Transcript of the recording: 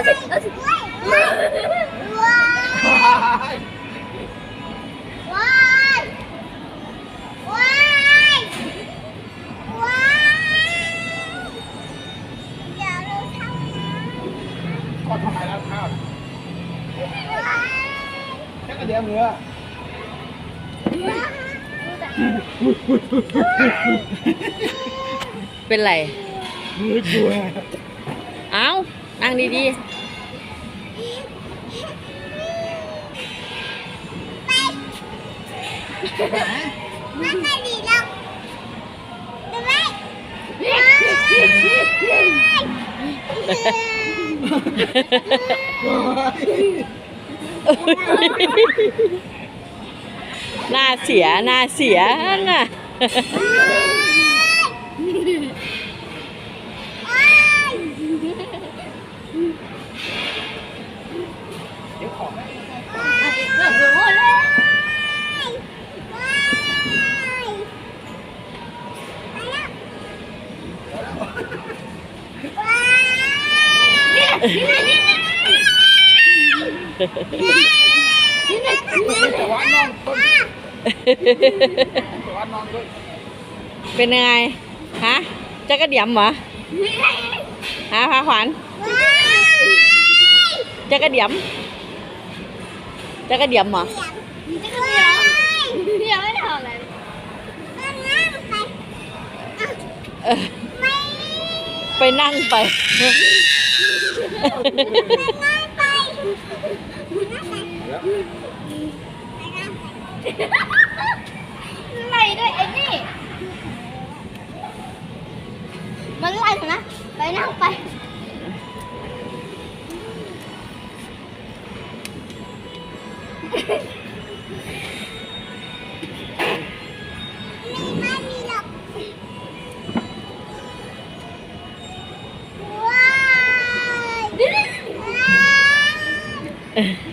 เอาสิเอาสิว้ายว้ายว้ายว้ายว้ายอย่าเราทำนะก็ทำไมแล้วข้าวว้ายแค่กระเดียมเนื้อเป็นไรมือกลัวเอ้า นั่งดีไม่ไปดีหรอกดูไหมว้ายๆหน้าเสีย หน้าเสียน่ะ เดี๋ยวของให้เริ่มรู้เลยแต่ว่านอนต้นแต่ว่านอนต้นเป็นยังไง ฮะจะกระเดียมเหรอ ฮะพาขวัญจะ กระเดียมจะกระเดียมเหรอนี่ยังไม่ทำอะไรเออไปนั่งไป ไล่ด้วยไอ้นี่ มันไล่นะ ไปนั่งไป ว้าย